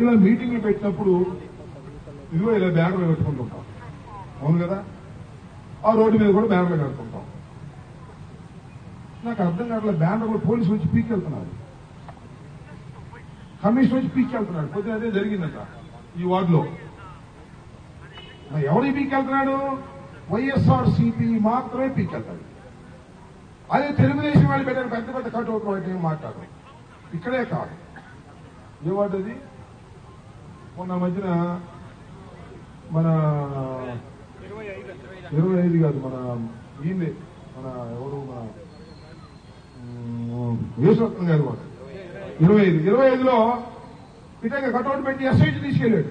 ఇలా మీటింగ్లు పెట్టినప్పుడు ఇదిగో ఇలా బ్యానర్లు పెట్టుకుంటుంటాం అవును కదా ఆ రోడ్డు మీద కూడా బ్యానర్లు కట్టుకుంటాం నాకు అర్థం కావట్లేదు బ్యానర్లు పోలీసులు వచ్చి పీకెళ్తున్నారు కమిషన్ వచ్చి పీకెళ్తున్నాడు పొద్దున అదే జరిగిందట ఈ వార్డులో మరి ఎవరికి పీకెళ్తున్నాడు వైఎస్ఆర్ సిపి మాత్రమే పీకెళ్తాడు అదే తెలుగుదేశం వాళ్ళు పెట్టిన పెద్ద పెద్ద కటౌట్ వాటి ఏం మాట్లాడు ఇక్కడే కాదు ఏ వార్డు అది మొన్న మధ్యన మన ఇరవై ఐదు కాదు మన ఈయన మన ఎవరు మన యేసురత్నం గారు వాడు ఇరవై ఐదు. ఇరవై ఐదులో ఇటంగా కట్అవుట్ పెట్టి ఎస్ఐటి తీసుకెళ్ళాడు.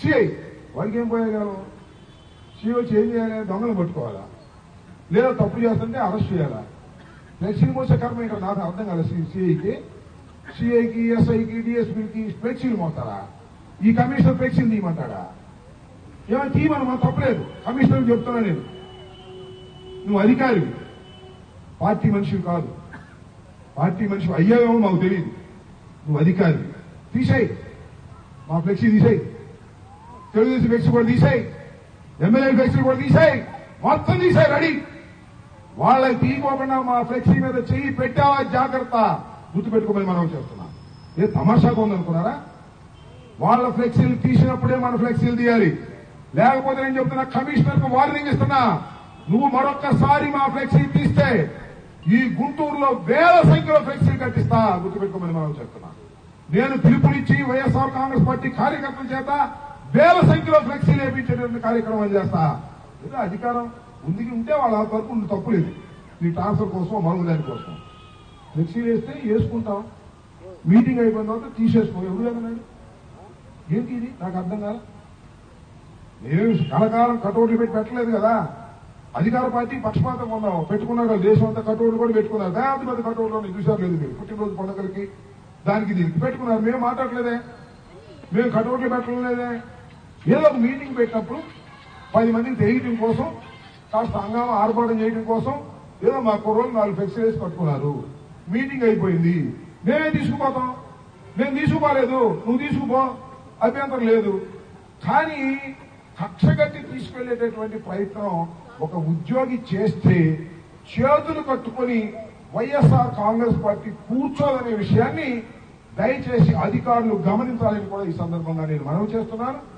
సిఐ వాడికి ఏం పోయగలం సిఐ వచ్చి ఏం చేయాలి? దొంగలు పట్టుకోవాలా? లేదా తప్పు చేస్తుంటే అరెస్ట్ చేయాలా? నేను శ్రీమోస కర్మ ఇక్కడ నాకు అర్థం కాలేదు. సిఐకి సిఐకి ఎస్ఐకి డిఎస్పీకి ఫ్లెక్సీలు మోస్తారా ఈ కమిషనర్ ఫ్లెక్సీలు తీయమంటాడా? ఏమైనా తీయమని మనం తప్పలేదు కమిషనర్ చెప్తున్నా నేను నువ్వు అధికారి పార్టీ మనిషివి కాదు. పార్టీ మనిషి అయ్యావేమో మాకు తెలియదు నువ్వు అధికారి తీసేయి. మా ఫ్లెక్సీ తీసేయి. తెలుగుదేశం ఫ్లెక్సీ కూడా తీసేయి. ఎమ్మెల్యే ఫ్లెక్సీ కూడా తీసేయి. మొత్తం తీసేయి రెడీ. వాళ్ళకి తీయకోకుండా మా ఫ్లెక్సీ మీద చెయ్యి పెట్టావా జాగ్రత్త. గుర్తుపెట్టుకోమని మనం చెప్తున్నా ఏ తమాషాగా ఉందనుకున్నారా వాళ్ళ ఫ్లెక్సీలు తీసినప్పుడే మన ఫ్లెక్సీలు తీయాలి. లేకపోతే నేను చెప్తున్నా కమిషనర్కు వార్నింగ్ ఇస్తున్నా. నువ్వు మరొక్కసారి మా ఫ్లెక్సీ తీస్తే ఈ గుంటూరులో వేల సంఖ్యలో ఫ్లెక్సీలు కట్టిస్తా గుర్తుపెట్టుకోమని మనం చెప్తున్నా. నేను పిలుపునిచ్చి వైఎస్ఆర్ కాంగ్రెస్ పార్టీ కార్యకర్తల చేత వేల సంఖ్యలో ఫ్లెక్సీలు వేయించేటువంటి కార్యక్రమం చేస్తా. ఏదో అధికారం ఉంది ఉంటే వాళ్ళ వరకు తప్పులేదు. నీ ట్రాన్స్ఫర్ కోసం మరొక కోసం మిక్సీ వేస్తే వేసుకుంటాం మీటింగ్ అయిపోయిన తర్వాత తీసేసుకో. ఎవరు లేదన్నాడు ఏంటి ఇది? నాకు అర్థం కాదు నేను కలకాలం కటోట్లు పెట్టి పెట్టలేదు కదా. అధికార పార్టీ పక్షపాతం ఉన్నాం పెట్టుకున్నారు దేశం అంతా కటౌట్లు కూడా పెట్టుకున్నారు. పెద్ద పెద్ద కటౌట్లు చూసారు లేదు మీరు. పుట్టినరోజు పండుగలకి దానికి దీనికి పెట్టుకున్నారు. మేము మాట్లాడలేదే. మేము కటౌట్లు పెట్టలేదే. ఏదో ఒక మీటింగ్ పెట్టినప్పుడు పది మందిని తెలియటం కోసం కాస్త అంగామ ఆర్భాటం చేయడం కోసం ఏదో మా కుర్రోలు నాలుగు ఫ్లెక్సీ వేసి కట్టుకున్నారు. మీటింగ్ అయిపోయింది. మేమే తీసుకుపోతాం. మేము తీసుకుపోలేదు. నువ్వు తీసుకుపో. అభ్యంతరం లేదు. కానీ కక్షగట్టి తీసుకెళ్ళేటటువంటి ప్రయత్నం ఒక ఉద్యోగి చేస్తే చేతులు కట్టుకొని వైఎస్ఆర్ కాంగ్రెస్ పార్టీ కూర్చోదనే విషయాన్ని దయచేసి అధికారులు గమనించాలని కూడా ఈ సందర్భంగా నేను మనవి చేస్తున్నాను.